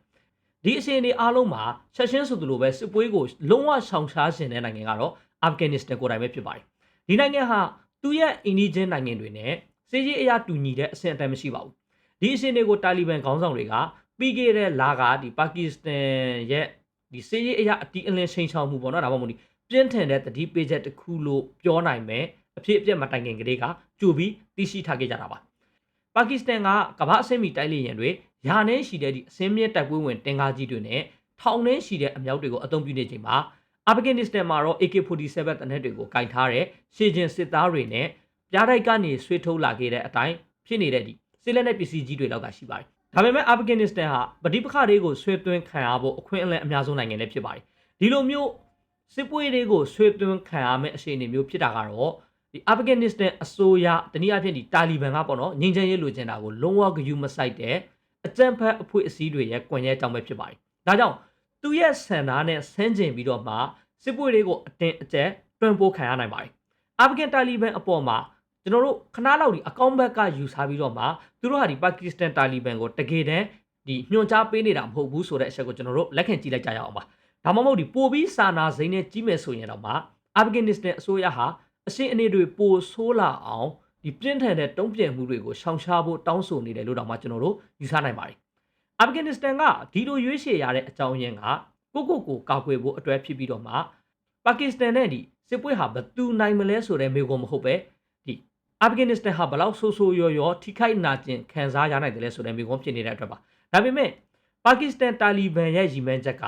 ဒီအစီအစဉ်အားလုံးမှာချက်ချင်းဆိုသလိုပဲစစ်ပွဲကိုလုံးဝရှောင်ရှားခြင်းတဲ့နိုင်ငံကတော့အာဖဂန်နစ္စတန်ကိုယ်တိုင်ပဲဖြစ်ပါတယ်ဒီနိုင်ငံဟာသူ့ရဲ့အင်ဒီဂျင်နိုင်ငံတွေနဲ့စစ်ရေးအရာတူညီတဲ့အဆင့်အတန်းမရှိပါဘူးဒီအစီအစဉ်တွေကိုတာလီဘန်ခေါင်းဆောင်တွေကပြီးခဲ့တဲ့လာကဒီပါကစ္စတန်ရဲ့ဒီစစ်ရေးအရာအတီးအလင်းချိန်ချောင်းမှုပေါ့နော်ဒါမှမဟုတ်ဒီ ပြင်းထန်တဲ့တတိပေးချက်တစ်ခုလို့ပြောနိုင်မယ်အဖြစ်အပျက်မတိုင်ခင်ကလေးကကြိုပြီးသိရှိထားခဲ့ကြတာပါပါကစ္စတန်ကကမ္ဘာအဆင့်မီတိုက်လေယာဉ်တွေယာနှင်းရှိတဲ့ဒီအစင်းမြင့်တိုက်ပွဲဝင်တင်ကားကြီးတွေနဲ့ထောင်နှင်းရှိတဲ့အမြောက်တွေကိုအသုံးပြုနေချိန်မှာအာဖဂန်နစ္စတန်မှာတော့ AK47 တနက်တွေကိုကင်ထားတဲ့ရှေ့ကျင်စစ်သားတွေနဲ့ပြားတိုက်ကနေဆွေးထုတ်လာခဲ့တဲ့အတိုင်းဖြစ်နေတဲ့ဒီစစ်လက်နက်ပစ္စည်းကြီးတွေလောက်သာရှိပါတယ်။ဒါပေမဲ့အာဖဂန်နစ္စတန်ဟာပဋိပက္ခတွေကိုဆွေးသွင်းခံရဖို့အခွင့်အလမ်းအများဆုံးနိုင်ငံလည်းဖြစ်ပါတယ်။ဒီလိုမျိုး စစ်ပွဲတွေကိုဆွေးသွင်းခံရမယ့်အခြေအနေမျိုးဖြစ်တာကတော့ဒီအာဖဂန်နစ္စတန်အစိုးရတနည်းအားဖြင့်ဒီတာလီဘန်ကပေါ့နော်ငြိမ်းချမ်းရေးလိုချင်တာကိုလုံးဝဂရုမစိုက်တဲ့အကြံဖက်အဖွဲ့အစည်းတွေရဲ့ကွန်ရက်ကြောင့်ပဲဖြစ်ပါတယ်။ဒါကြောင့်သူရဲ့ဆန္ဒနဲ့ဆန်းကျင်ပြီးတော့မှစစ်ပွဲတွေကိုအတင်းအကျပ်တွန်းပိုးခံရနိုင်ပါတယ်။အာဖဂန်တာလီဘန်အပေါ်မှာကျွန်တော်တို့ခဏလောက်ဒီအကောင့်ဘက်ကယူဆပြီးတော့မှသူတို့ဟာဒီပါကစ္စတန်တာလီဘန်ကိုတကယ်တမ်းဒီညွှန်ကြားပေးနေတာမဟုတ်ဘူးဆိုတဲ့အချက်ကိုကျွန်တော်တို့လက်ခံကြည့်လိုက်ကြရအောင်ပါ။ ဒါမှမဟုတ်ဒီပိုပြီးစာနာစိမ့်နဲ့ကြီးမယ်ဆိုရင်တော့မှအာဖဂန်နစ္စတန်အစိုးရဟာအရှင်းအနေတွေပိုဆိုးလာအောင်ဒီပြင်းထန်တဲ့တုံ့ပြန်မှုတွေကိုရှောင်ရှားဖို့တောင်းဆိုနေတယ်လို့တော့မှကျွန်တော်တို့ယူဆနိုင်ပါတယ်။အာဖဂန်နစ္စတန်ကဒီလိုရွေးချယ်ရတဲ့အကြောင်းရင်းကကိုကိုကိုကာကွယ်ဖို့အတွက်ဖြစ်ပြီးတော့မှပါကစ္စတန်နဲ့ဒီစစ်ပွဲဟာဘသူနိုင်မလဲဆိုတဲ့မေးခွန်းမဟုတ်ပဲဒီအာဖဂန်နစ္စတန်ဟာဘလောက်ဆိုးဆိုးရော်ရောထိခိုက်နာကျင်ခံစားရနိုင်တယ်လဲဆိုတဲ့မေးခွန်းဖြစ်နေတဲ့အတွက်ပါ။ဒါပေမဲ့ပါကစ္စတန်တာလီဘန်ရဲ့ရည်မှန်းချက်က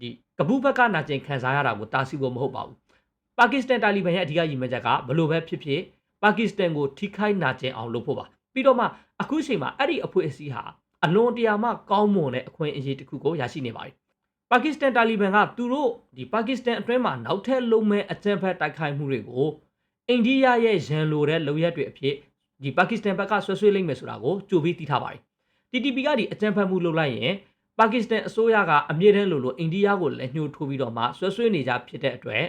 ဒီကပူးဘက်ကနာကျင်ခံစားရတာကိုတားဆီးဖို့မဟုတ်ပါဘူး။ပါကစ္စတန်တာလီဘန်ရဲ့အဓိကရည်မှန်းချက်ကဘလို့ပဲဖြစ်ဖြစ်ပါကစ္စတန်ကိုထိခိုက်နာကျင်အောင်လုပ်ဖို့ပါပြီးတော့မှအခုချိန်မှာအဲ့ဒီအဖွဲ့အစည်းဟာအလွန်တရာမှကောင်းမွန်တဲ့အခွင့်အရေးတစ်ခုကိုရရှိနေပါတယ်ပါကစ္စတန်တာလီဘန်ကသူတို့ဒီပါကစ္စတန်အတွင်းမှာနောက်ထပ်လုံမဲ့အကြမ်းဖက်တိုက်ခိုက်မှုတွေကိုအိန္ဒိယရဲ့ရန်လိုတဲ့လုပ်ရက်တွေအဖြစ်ဒီပါကစ္စတန်ဘက်ကဆွဆွေးလိမ့်မယ်ဆိုတာကိုကြိုပြီးသိထားပါတယ် TTP ကဒီအကြမ်းဖက်မှုလုပ်လိုက်ရင် ပါကစ္စတန်အစိုးရကအမြင့်တန်းလိုလိုအိန္ဒိယကိုလက်ညှိုးထိုးပြီးတော့မှဆွဆွေးနေကြဖြစ်တဲ့အတွက်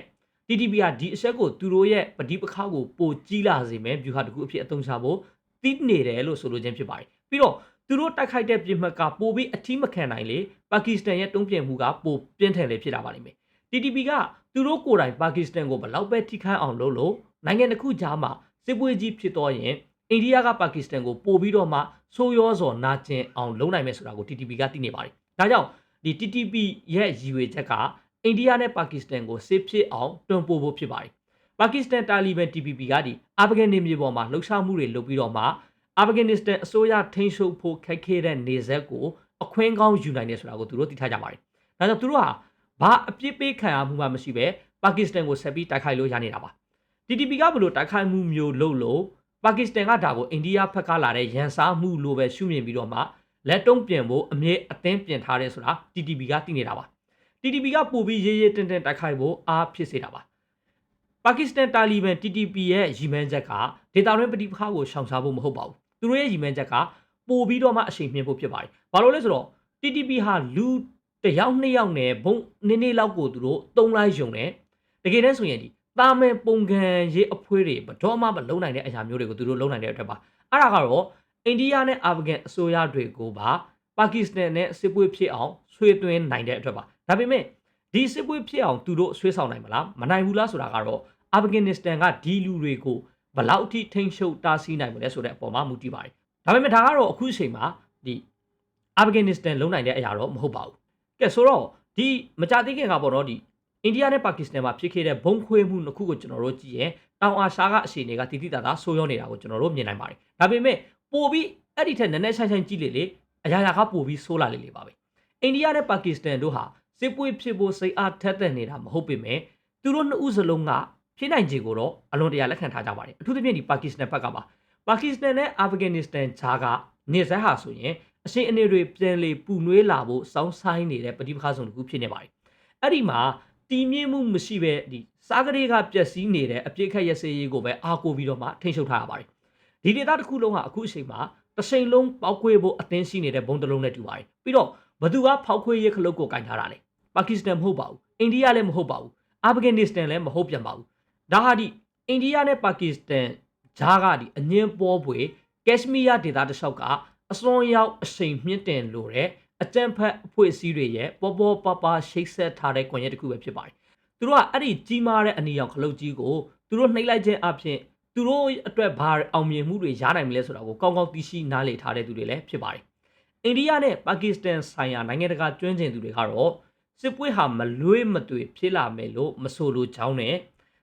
TTP ကဒီအချက်ကိုသူတို့ရဲ့ပဋိပက္ခကိုပိုကြီးလာစေမယ်ဗျူဟာတစ်ခုအဖြစ်အသုံးချဖို့တိနေတယ်လို့ဆိုလိုခြင်းဖြစ်ပါတယ်ပြီးတော့သူတို့တိုက်ခိုက်တဲ့ပြစ်မှတ်ကပိုပြီးအထီးမခံနိုင်လေပါကစ္စတန်ရဲ့တုံ့ပြန်မှုကပိုပြင်းထန်လေဖြစ်လာပါလိမ့်မယ် TTP ကသူတို့ကိုယ်တိုင်ပါကစ္စတန်ကိုဘလောက်ပဲထိခိုက်အောင်လုပ်လို့နိုင်ငံတစ်ခုကြားမှာစစ်ပွဲကြီးဖြစ်တော့ရင်အိန္ဒိယကပါကစ္စတန်ကိုပို့ပြီးတော့မှဆိုးရောစော်နာကျင်အောင်လုပ်နိုင်မယ်ဆိုတာကို TTP ကသိနေပါတယ်။ ဒါကြောင့်ဒီ TTP ရဲ့ရည်ရွယ်ချက်ကအိန္ဒိယနဲ့ပါကစ္စတန်ကိုစစ်ဖြစ်အောင်တွန်းပို့ဖို့ဖြစ်ပါတယ်။ပါကစ္စတန်တာလီဘန် TPP ကဒီအာဖဂန်နေမြေပေါ်မှာလှုပ်ရှားမှုတွေလုပ်ပြီးတော့မှအာဖဂန်နစ္စတန်အစိုးရထိန်းချုပ်ဖို့ခက်ခဲတဲ့နေဆက်ကိုအခွင့်ကောင်းယူနိုင်တယ်ဆိုတာကိုသူတို့သိထားကြပါတယ်။ဒါကြောင့်သူတို့ဟာဘာအပြစ်ပေးခံရမှုမှမရှိပဲပါကစ္စတန်ကိုဆက်ပြီးတိုက်ခိုက်လို့ရနေတာပါ။ TTP ကဘလို့တိုက်ခိုက်မှုမျိုးလုပ်လို့ပါကစ္စတန်ကဒါကိုအိန္ဒိယဘက်ကလာတဲ့ရန်စားမှုလိုပဲရှုမြင်ပြီးတော့မှ လက်တုံးပြင်ဖို့အမြဲအသင်းပြင်ထားတယ်ဆိုတာ TTP ကသိနေတာပါ TTP ကပို့ပြီးရေးရေးတင်းတင်းတိုက်ခိုက်ဖို့အားဖြစ်စေတာပါပါကစ္စတန်တာလီဘန် TTP ရဲ့ရည်မှန်းချက်ကဒေတာရင်းပဋိပက္ခကိုရှောင်ရှားဖို့မဟုတ်ပါဘူးသူတို့ရဲ့ရည်မှန်းချက်ကပို့ပြီးတော့မှအရှိန်မြင့်ဖို့ဖြစ်ပါတယ်ဘာလို့လဲဆိုတော့ TTP ဟာလူတစ်ယောက်နှစ်ယောက်နဲ့ဘုံနည်းနည်းလောက်ကိုသူတို့တုံးလိုက်ယုံတယ်တကယ်တမ်းဆိုရင်ဒီတာမန်ပုံကံရေးအဖွဲတွေဘတော်မှမလုံနိုင်တဲ့အရာမျိုးတွေကိုသူတို့လုံနိုင်တဲ့အတွက်ပါအဲ့ဒါကတော့ အိန္ဒိယနဲ့အာဖဂန်အစိုးရတွေကိုပါပါကစ္စတန်နဲ့စစ်ပွဲဖြစ်အောင်ဆွေးသွင်းနိုင်တဲ့အတွက်ပါဒါပေမဲ့ဒီစစ်ပွဲဖြစ်အောင်သူတို့ဆွေးဆောင်နိုင်မလားမနိုင်ဘူးလားဆိုတာကတော့အာဖဂန်နစ္စတန်ကဒီလူတွေကိုဘလောက်ထိထိန်းချုပ်တားဆီးနိုင်မလဲဆိုတဲ့အပေါ်မှာမူတည်ပါတယ်ဒါပေမဲ့ဒါကတော့အခုအချိန်မှာဒီအာဖဂန်နစ္စတန်လုံနိုင်တဲ့အရာတော့မဟုတ်ပါဘူးကဲဆိုတော့ဒီမကြသေးခင်ကပေါ့နော်ဒီအိန္ဒိယနဲ့ပါကစ္စတန်မှာဖြစ်ခဲ့တဲ့ဘုံခွေမှုနှစ်ခုကိုကျွန်တော်တို့ကြည့်ရင်တောင်အာရှကအခြေအနေကတိတိတသာဆိုးရွားနေတာကိုကျွန်တော်တို့မြင်နိုင်ပါတယ်ဒါပေမဲ့ ပို့ပြီးအဲ့ဒီထက်နည်းနည်းဆိုင်ဆိုင်ကြည့်လေလေအရာရာကပို့ပြီးဆိုးလာလေလေပါပဲအိန္ဒိယနဲ့ပါကစ္စတန်တို့ဟာစစ်ပွဲဖြစ်ဖို့စိတ်အားထက်သန်နေတာမဟုတ်ပေမဲ့သူတို့နှစ်ဦးစလုံးကဖြစ်နိုင်ခြေကိုတော့အလွန်တရာလက်ခံထားကြပါတယ်အထူးသဖြင့်ဒီပါကစ္စတန်ဘက်ကပါပါကစ္စတန်နဲ့အာဖဂန်နစ္စတန်ဂျာကနေဇက်ဟာဆိုရင်အရှိန်အနေတွေပြန်လေပူနွေးလာဖို့စောင်းဆိုင်နေတဲ့ပဋိပက္ခဆောင်တစ်ခုဖြစ်နေပါတယ်အဲ့ဒီမှာတည်မြင့်မှုမရှိပဲဒီစားကလေးကပျက်စီးနေတဲ့အပြစ်ခတ်ရစေးရေးကိုပဲအားကိုးပြီးတော့မှထိန်းချုပ်ထားရပါတယ် ဒီဒေသတစ်ခုလုံးဟာအခုအချိန်မှာတစ်ချိန်လုံးပောက်ခွေဖို့အသင်းရှိနေတဲ့ဘုံတလုံးနဲ့တူပါတယ်ပြီးတော့ဘသူကဖောက်ခွေရေးခလုတ်ကိုကင်ထားတာလဲပါကစ္စတန်မဟုတ်ပါဘူးအိန္ဒိယလည်းမဟုတ်ပါဘူးအာဖဂန်နစ္စတန်လည်းမဟုတ်ပြန်ပါဘူးဒါဟာဒီအိန္ဒိယနဲ့ပါကစ္စတန်ဂျားကဒီအငင်းပေါ်ပွေကက်ရှမီးယားဒေသတစ်လျှောက်ကအစွန်ရောက်အချိန်မြင့်တင်လို့တဲ့အကြံဖက်အဖွဲ့အစည်းတွေရဲ့ပေါ်ပေါ်ပပရှိတ်ဆက်ထားတဲ့ကွန်ရက်တစ်ခုပဲဖြစ်ပါတယ်သူတို့ကအဲ့ဒီကြီးမားတဲ့အနီရောင်ခလုတ်ကြီးကိုသူတို့နှိမ့်လိုက်ခြင်းအပြင် သူတို့အတွက်ဘာအောင်မြင်မှုတွေရနိုင်မလဲဆိုတာကိုကောင်းကောင်းသိရှိနားလည်ထားတဲ့သူတွေလည်းဖြစ်ပါတယ်အိန္ဒိယနဲ့ပါကစ္စတန်ဆိုင်ရာနိုင်ငံတကာကျွမ်းကျင်သူတွေကတော့စစ်ပွဲဟာမလွေးမသွေဖြစ်လာမယ်လို့မဆိုလိုကြောင်းနဲ့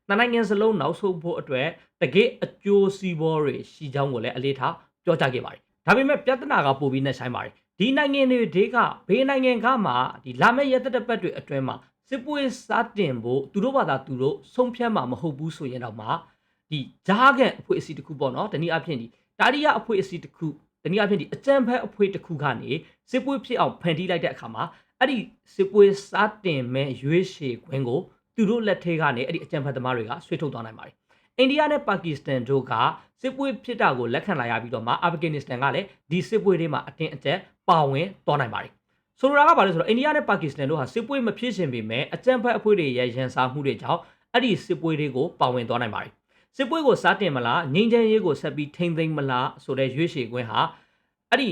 နှစ်နိုင်ငံစလုံးနောက်ဆုံးဖို့အတွက်တကယ့်အကျိုးစီးပွားတွေရှိကြောင်းကိုလည်းအလေးထားပြောကြားခဲ့ပါတယ်ဒါပေမဲ့ပြဿနာကပိုပြီးနဲ့ဆိုင်ပါတယ်ဒီနိုင်ငံတွေဒေကဘေးနိုင်ငံကမှဒီလာမယ့်ရက်သက်ပတ်တွေအတွင်းမှာစစ်ပွဲစားတင်ဖို့သူတို့ဘာသာသူတို့ဆုံးဖြတ်မှာမဟုတ်ဘူးဆိုရင်တော့မှ ဒီဂျားကန်အဖွဲ့အစည်းတစ်ခုပေါ့နော်တနည်းအားဖြင့်ဒီတာရီယာအဖွဲ့အစည်းတစ်ခုတနည်းအားဖြင့်ဒီအကြံဖက်အဖွဲ့တစ်ခုကနေစစ်ပွဲဖြစ်အောင်ဖန်တီးလိုက်တဲ့အခါမှာအဲ့ဒီစစ်ပွဲစားတင်မဲ့ရွေးရှေခွင်းကိုသူတို့လက်ထဲကနေအဲ့ဒီအကြံဖက်သမားတွေကဆွေးထုတ်သွားနိုင်ပါတယ်အိန္ဒိယနဲ့ပါကစ္စတန်တို့ကစစ်ပွဲဖြစ်တာကိုလက်ခံလာရပြီးတော့မှအာဖဂန်နစ္စတန်ကလည်းဒီစစ်ပွဲတွေမှာအတင်းအကျပ်ပါဝင်သွားနိုင်ပါတယ်ဆိုလိုတာကဘာလဲဆိုတော့အိန္ဒိယနဲ့ပါကစ္စတန်တို့ဟာစစ်ပွဲမဖြစ်ရှင်ပေမဲ့အကြမ်းဖက်အဖွဲ့တွေရဲ့ရန်စာမှုတွေကြောင့်အဲ့ဒီစစ်ပွဲတွေကိုပါဝင်သွားနိုင်ပါတယ် စစ်ပွဲကိုစားတင်မလားငြိမ်းချမ်းရေးကိုဆက်ပြီးထိမ့်သိမ်းမလားဆိုတဲ့ရွေးချယ်ခွင့်ဟာအဲ့ဒီ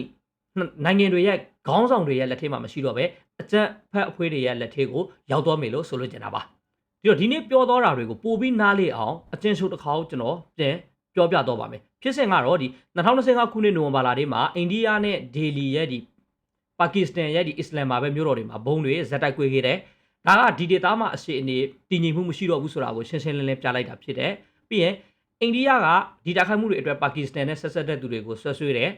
နိုင်ငံတွေရဲ့ခေါင်းဆောင်တွေရဲ့လက်ထဲမှာမရှိတော့ပဲအကြမ်းဖက်အဖွဲ့တွေရဲ့လက်ထဲကိုရောက်သွားမယ်လို့ဆိုလိုချင်တာပါဒီတော့ဒီနေ့ပြောသောတာတွေကိုပို့ပြီးနားလေအောင်အကျဉ်းချုပ်တစ်ခါကျွန်တော်ပြန်ပြောပြတော့ပါမယ်ဖြစ်စဉ်ကတော့ဒီ2025ခုနှစ်နိုဝင်ဘာလထဲမှာအိန္ဒိယနဲ့ဒေလီရဲ့ဒီပါကစ္စတန်ရဲ့ဒီအစ္စလမ်မာပဲမြို့တော်တွေမှာဘုံတွေဇက်တိုက်ကွေးခဲ့တယ်ဒါကဒီဒေသမှာအရှိအနေတည်ငြိမ်မှုမရှိတော့ဘူးဆိုတာကိုရှင်းရှင်းလင်းလင်းပြလိုက်တာဖြစ်တယ် ပြီးရင်အိန္ဒိယကဒီတိုက်ခိုက်မှုတွေအတွက်ပါကစ္စတန်နဲ့ဆက်ဆက်တဲ့သူတွေကိုဆွဆွေးတယ်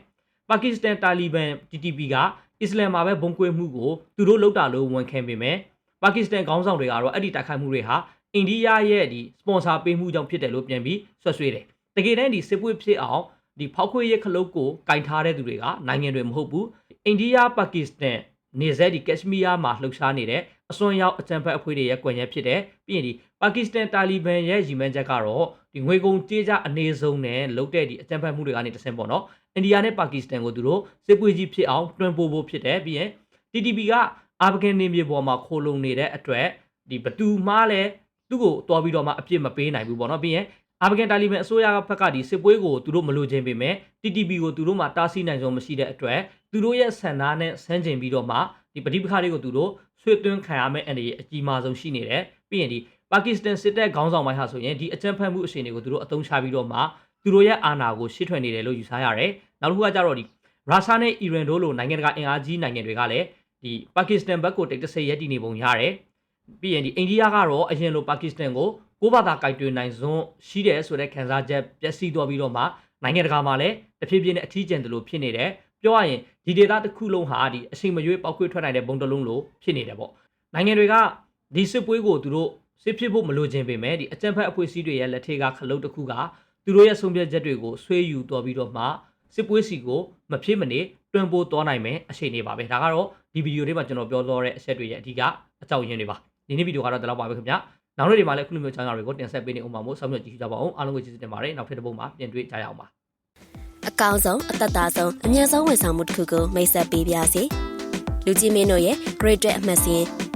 ပါကစ္စတန်တာလီဘန် TTP ကအစ္စလမ်မာပဲဘုံကွေးမှုကိုသူတို့လောက်တာလို့ဝန်ခံပေမဲ့ပါကစ္စတန်ခေါင်းဆောင်တွေကတော့အဲ့ဒီတိုက်ခိုက်မှုတွေဟာအိန္ဒိယရဲ့ဒီစပွန်ဆာပေးမှုကြောင့်ဖြစ်တယ်လို့ပြန်ပြီးဆွဆွေးတယ်တကယ်တမ်းဒီစစ်ပွဲဖြစ်အောင်ဒီဖောက်ခွေရဲ့ခလုတ်ကိုကင်ထားတဲ့သူတွေကနိုင်ငံတွေမဟုတ်ဘူးအိန္ဒိယပါကစ္စတန်နေဆက်ဒီကက်ရှမီးယားမှာလှုပ်ရှားနေတဲ့အစွန်ရောက်အကြံဖက်အဖွဲ့တွေရဲ့ကွန်ရက်ဖြစ်တယ်ပြီးရင်ဒီပါကစ္စတန်တာလီဘန်ရဲ့ရည်မှန်းချက်ကတော့ ဒီငွေကုန်ကြေးကြအနေဆုံးနဲ့လုတ်တဲ့ဒီအကြံဖက်မှုတွေကနေတဆင့်ပေါ့နော်အိန္ဒိယနဲ့ပါကစ္စတန်ကိုသူတို့စစ်ပွဲကြီးဖြစ်အောင်တွန်းပို့ဖို့ဖြစ်တယ်ပြီးရင် TTP ကအာဖဂန်နေမြေပေါ်မှာခိုလုံနေတဲ့အတွက်ဒီဘသူမှလည်းသူ့ကိုတော်ပြီးတော့မှအပြစ်မပေးနိုင်ဘူးပေါ့နော်ပြီးရင်အာဖဂန်တာလီဘန်အစိုးရကဘက်ကဒီစစ်ပွဲကိုသူတို့မလိုချင်ပေမဲ့ TTP ကိုသူတို့မှတားဆီးနိုင်ဆုံးမရှိတဲ့အတွက်သူတို့ရဲ့ဆန္ဒနဲ့ဆန်းကျင်ပြီးတော့မှဒီဒီပဋိပက္ခတွေကိုသူတို့ဆွေးသွင်းခံရမယ့်အနေအကြီးမားဆုံးရှိနေတယ်ပြီးရင်ဒီ ပါကစ္စတန်စစ်တပ်ခေါင်းဆောင်ပိုင်းဟာဆိုရင်ဒီအကြမ်းဖက်မှုအစီအစဉ်တွေကိုသူတို့အသုံးချပြီးတော့မှသူတို့ရဲ့အာဏာကိုရှေ့ထွက်နေတယ်လို့ယူဆရတယ်နောက်တစ်ခုကကြတော့ဒီရုရှားနဲ့အီရန်တို့လိုနိုင်ငံတကာအင်အားကြီးနိုင်ငံတွေကလည်းဒီပါကစ္စတန်ဘက်ကိုတိတ်တဆိတ်ရက်တည်နေပုံရတယ်ပြီးရင်ဒီအိန္ဒိယကတော့အရင်လိုပါကစ္စတန်ကိုကိုဘာသာကြိုက်တွင်နိုင်စွန်းရှိတယ်ဆိုတဲ့ခံစားချက်ပျက်စီးသွားပြီးတော့မှနိုင်ငံတကာမှာလည်းတဖြည်းဖြည်းနဲ့အထီးကျန်တယ်လို့ဖြစ်နေတယ်ပြောရရင်ဒီဒေတာတစ်ခုလုံးဟာဒီအချိန်မရွေးပောက်ကွေးထွက်နိုင်တဲ့ဘုံတစ်လုံးလိုဖြစ်နေတယ်ပေါ့နိုင်ငံတွေကဒီစစ်ပွဲကိုသူတို့ စစ်ဖြစ်ဖို့မလိုချင်ပေမဲ့ဒီအကြံဖက်အဖွဲ့အစည်းတွေရဲ့လက်ထက်ကခလုတ်တစ်ခုကသူတို့ရဲ့ဆုံးဖြတ်ချက်တွေကိုဆွေးယူတော်ပြီးတော့မှစစ်ပွဲစီကိုမဖြစ်မနေတွန်းပိုးသွားနိုင်မယ်အခြေအနေပါပဲဒါကတော့ဒီဗီဒီယိုလေးမှာကျွန်တော်ပြောတော့တဲ့အချက်တွေရဲ့အဓိကအကြောင်းရင်းတွေပါဒီနေ့ဗီဒီယိုကတော့ဒီလောက်ပါပဲခင်ဗျာနောက်နေ့ဒီမှာလည်းခုလိုမျိုးချမ်းသာတွေကိုတင်ဆက်ပေးနေအောင်ပါမို့ဆောက်မြတ်ကြည့်ကြပါအောင်အားလုံးကိုကျေးဇူးတင်ပါတယ်နောက်ထပ်တစ်ပုဒ်မှာပြန်တွေ့ကြရအောင်ပါအကောင်းဆုံးအသက်သာဆုံးအမြတ်ဆုံးဝန်ဆောင်မှုတစ်ခုကိုမိတ်ဆက်ပေးပါစီလူကြီးမင်းတို့ရဲ့ Great အမှတ်စဉ်